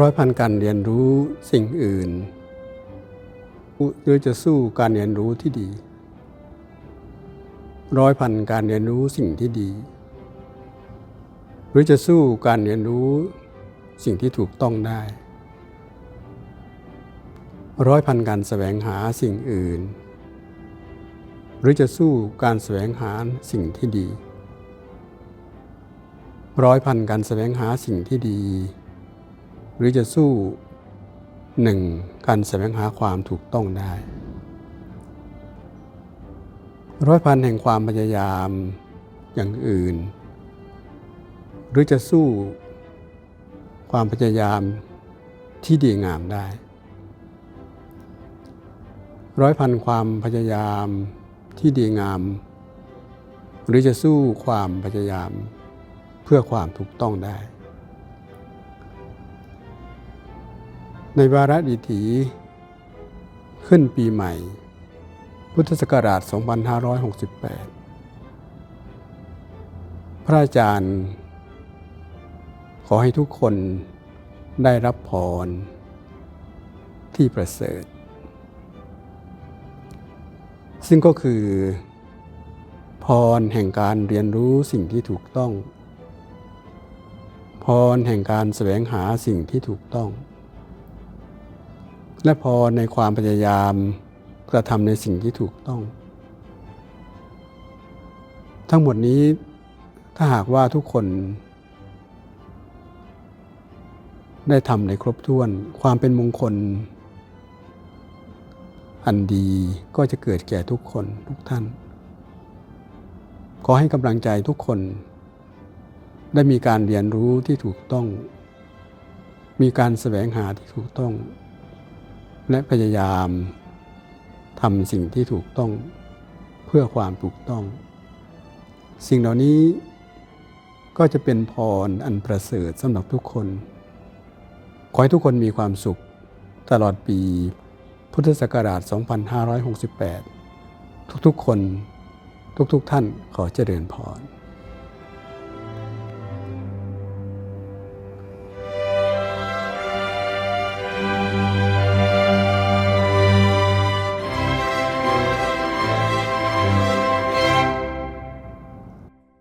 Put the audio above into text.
ร้อยพันการเรียนรู้สิ่งอื่นหรือจะสู้การเรียนรู้ที่ดี ร้อยพันการเรียนรู้สิ่งที่ดี หรือจะสู้การเรียนรู้สิ่งที่ถูกต้องได้ ร้อยพันการแสวงหาสิ่งอื่น หรือจะสู้การแสวงหาสิ่งที่ดี ร้อยพันการแสวงหาสิ่งที่ดี หรือจะสู้หนึ่งการแสวงหาความถูกต้องได้ ร้อยพันแห่งความพยายามอย่างอื่น หรือจะสู้ความพยายามที่ดีงามได้ ร้อยพันความพยายามที่ดีงาม หรือจะสู้ความพยายามเพื่อความถูกต้องได้ ในวาระดีถี ขึ้นปีใหม่ พุทธศักราช 2568 พระอาจารย์ ขอให้ทุกคนได้รับพร ที่ประเสริฐ ซึ่งก็คือ พรแห่งการเรียนรู้สิ่งที่ถูกต้อง พรแห่งการแสวงหาสิ่งที่ถูกต้อง และพรในความพยายามกระทำในสิ่งที่ถูกต้อง ทั้งหมดนี้ถ้าหากว่าทุกคน ได้ทำในครบถ้วน ความเป็นมงคล อันดีก็จะเกิดแก่ทุกคนทุกท่าน ขอให้กำลังใจทุกคน ได้มีการเรียนรู้ที่ถูกต้อง มีการแสวงหาที่ถูกต้อง และพยายามทำสิ่งที่ถูกต้องเพื่อความถูกต้อง สิ่งเหล่านี้ก็จะเป็นพรอันประเสริฐสำหรับทุกคน ขอให้ทุกคนมีความสุขตลอดปีพุทธศักราช 2568 ทุกๆคน ทุกๆท่านขอเจริญพร